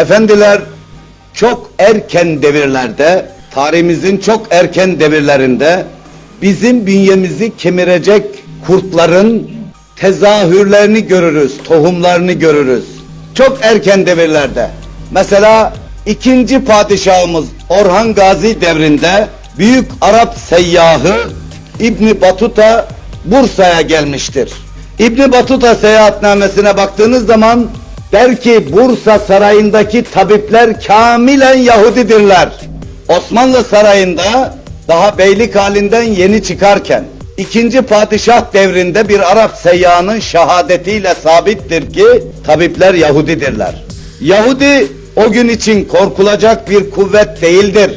Efendiler çok erken devirlerde, tarihimizin çok erken devirlerinde bizim bünyemizi kemirecek kurtların tezahürlerini görürüz, tohumlarını görürüz. Çok erken devirlerde. Mesela ikinci padişahımız Orhan Gazi devrinde büyük Arap seyyahı İbni Batuta Bursa'ya gelmiştir. İbni Batuta seyahatnamesine baktığınız zaman der ki Bursa sarayındaki tabipler kamilen Yahudidirler. Osmanlı sarayında daha beylik halinden yeni çıkarken ikinci padişah devrinde bir Arap seyyahının şehadetiyle sabittir ki tabipler Yahudidirler. Yahudi o gün için korkulacak bir kuvvet değildir.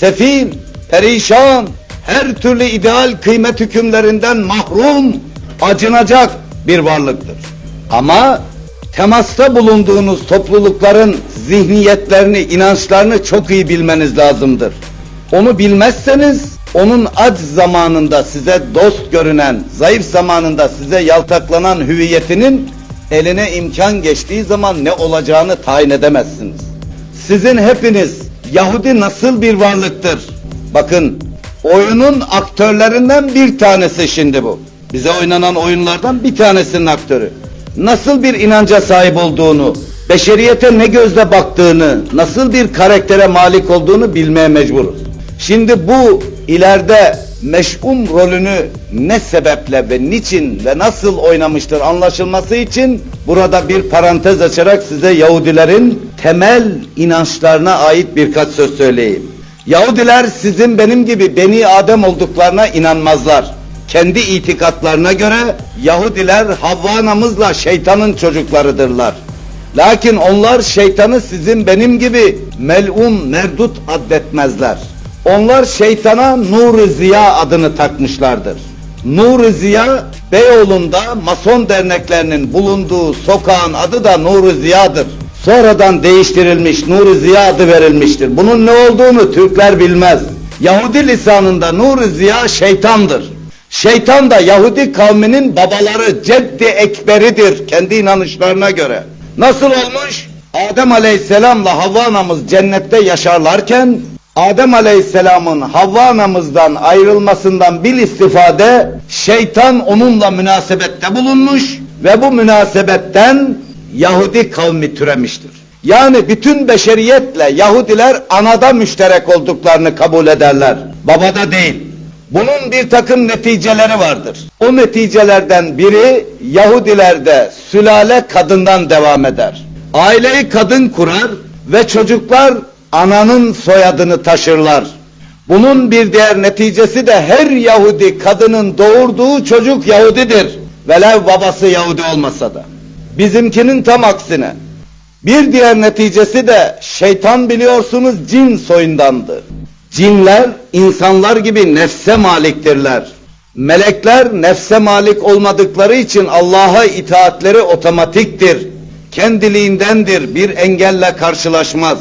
Sefil, perişan, her türlü ideal kıymet hükümlerinden mahrum, acınacak bir varlıktır. Ama temasta bulunduğunuz toplulukların zihniyetlerini, inançlarını çok iyi bilmeniz lazımdır. Onu bilmezseniz onun aç zamanında size dost görünen, zayıf zamanında size yaltaklanan hüviyetinin eline imkan geçtiği zaman ne olacağını tayin edemezsiniz. Sizin hepiniz Yahudi nasıl bir varlıktır? Bakın oyunun aktörlerinden bir tanesi şimdi bu. Bize oynanan oyunlardan bir tanesinin aktörü. Nasıl bir inanca sahip olduğunu, beşeriyete ne gözle baktığını, nasıl bir karaktere malik olduğunu bilmeye mecburuz. Şimdi bu ileride meş'um rolünü ne sebeple ve niçin ve nasıl oynamıştır anlaşılması için burada bir parantez açarak size Yahudilerin temel inançlarına ait birkaç söz söyleyeyim. Yahudiler sizin benim gibi beni Adem olduklarına inanmazlar. Kendi itikatlarına göre Yahudiler Havva şeytanın çocuklarıdırlar. Lakin onlar şeytanı sizin benim gibi melun, merdut addetmezler. Onlar şeytana Nur-u Ziya adını takmışlardır. Nur-u Ziya Beyoğlu'nda Mason derneklerinin bulunduğu sokağın adı da Nur-u Ziya'dır. Sonradan değiştirilmiş Nur-u Ziya adı verilmiştir. Bunun ne olduğunu Türkler bilmez. Yahudi lisanında Nur-u Ziya şeytandır. Şeytan da Yahudi kavminin babaları Ceddi Ekberidir kendi inanışlarına göre. Nasıl olmuş? Adem Aleyhisselam'la Havva anamız cennette yaşarlarken Adem Aleyhisselam'ın Havva anamızdan ayrılmasından bil istifade şeytan onunla münasebette bulunmuş ve bu münasebetten Yahudi kavmi türemiştir. Yani bütün beşeriyetle Yahudiler anada müşterek olduklarını kabul ederler. Babada değil. Bunun bir takım neticeleri vardır. O neticelerden biri Yahudilerde sülale kadından devam eder. Aileyi kadın kurar ve çocuklar ananın soyadını taşırlar. Bunun bir diğer neticesi de her Yahudi kadının doğurduğu çocuk Yahudidir. Velev babası Yahudi olmasa da. Bizimkinin tam aksine. Bir diğer neticesi de şeytan biliyorsunuz cin soyundandır. Cinler insanlar gibi nefse maliktirler. Melekler nefse malik olmadıkları için Allah'a itaatleri otomatiktir. Kendiliğindendir. Bir engelle karşılaşmaz.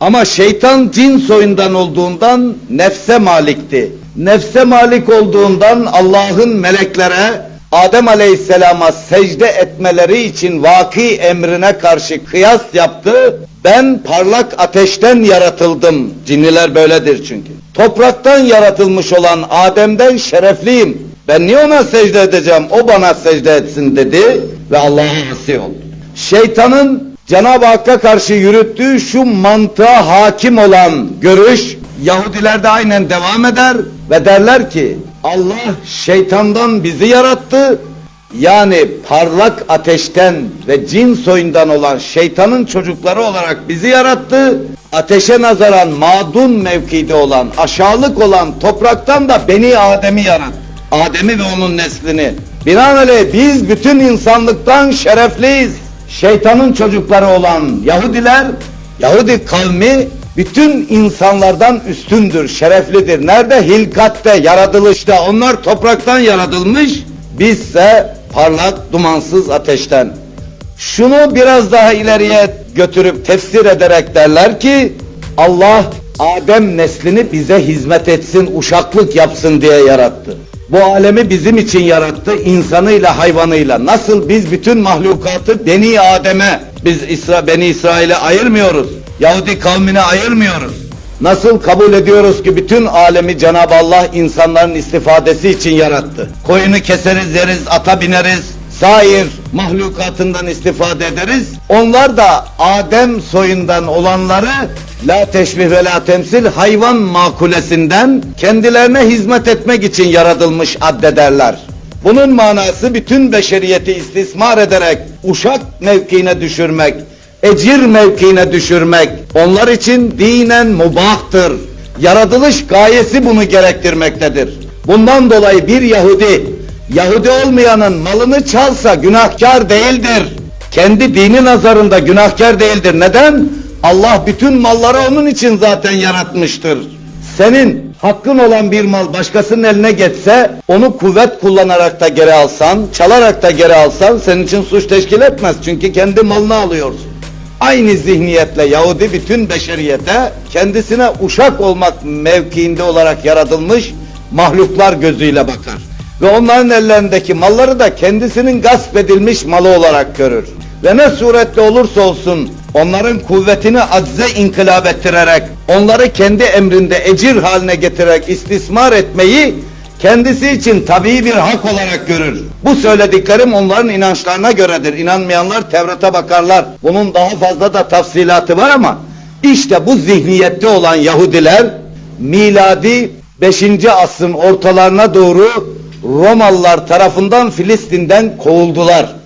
Ama şeytan cin soyundan olduğundan nefse malikti. Nefse malik olduğundan Allah'ın meleklere Adem Aleyhisselam'a secde etmeleri için vaki emrine karşı kıyas yaptı. Ben parlak ateşten yaratıldım. Cinniler böyledir çünkü. Topraktan yaratılmış olan Adem'den şerefliyim. Ben niye ona secde edeceğim? O bana secde etsin dedi ve Allah'a asi oldu. Şeytanın Cenab-ı Hakk'a karşı yürüttüğü şu mantığa hakim olan görüş Yahudilerde aynen devam eder ve derler ki Allah şeytandan bizi yarattı. Yani parlak ateşten ve cin soyundan olan şeytanın çocukları olarak bizi yarattı. Ateşe nazaran madun mevkide olan, aşağılık olan topraktan da Beni Adem'i yarattı. Adem'i ve onun neslini. Binaenaleyh biz bütün insanlıktan şerefliyiz. Şeytanın çocukları olan Yahudiler, Yahudi kavmi bütün insanlardan üstündür, şereflidir. Nerede? Hilkatte, yaratılışta. Onlar topraktan yaratılmış, bizse parlak, dumansız ateşten. Şunu biraz daha ileriye götürüp tefsir ederek derler ki, Allah Adem neslini bize hizmet etsin, uşaklık yapsın diye yarattı. Bu alemi bizim için yarattı, insanıyla hayvanıyla. Nasıl biz bütün mahlukatı Beni Adem'e Biz İsra Beni İsrail'e ayırmıyoruz. Yahudi kavmine ayırmıyoruz. Nasıl kabul ediyoruz ki bütün alemi Cenab-ı Allah insanların istifadesi için yarattı. Koyunu keseriz, yeriz, ata bineriz, sair mahlukatından istifade ederiz. Onlar da Adem soyundan olanları la teşbih ve la temsil hayvan makulesinden kendilerine hizmet etmek için yaratılmış addederler. Bunun manası bütün beşeriyeti istismar ederek uşak mevkiine düşürmek, ecir mevkiine düşürmek onlar için dinen mubahtır. Yaratılış gayesi bunu gerektirmektedir. Bundan dolayı bir Yahudi, Yahudi olmayanın malını çalsa günahkar değildir. Kendi dini nazarında günahkar değildir. Neden? Allah bütün malları onun için zaten yaratmıştır. Senin hakkın olan bir mal başkasının eline geçse onu kuvvet kullanarak da geri alsan, çalarak da geri alsan senin için suç teşkil etmez. Çünkü kendi malını alıyorsun. Aynı zihniyetle Yahudi bütün beşeriyete kendisine uşak olmak mevkiinde olarak yaratılmış mahluklar gözüyle bakar. Ve onların ellerindeki malları da kendisinin gasp edilmiş malı olarak görür. Ve ne surette olursa olsun onların kuvvetini acze inkılap ettirerek, onları kendi emrinde ecir haline getirerek istismar etmeyi kendisi için tabii bir hak olarak görür. Bu söylediklerim onların inançlarına göredir. İnanmayanlar Tevrat'a bakarlar. Bunun daha fazla da tafsilatı var ama işte bu zihniyette olan Yahudiler miladi 5. asrın ortalarına doğru Romalılar tarafından Filistin'den kovuldular.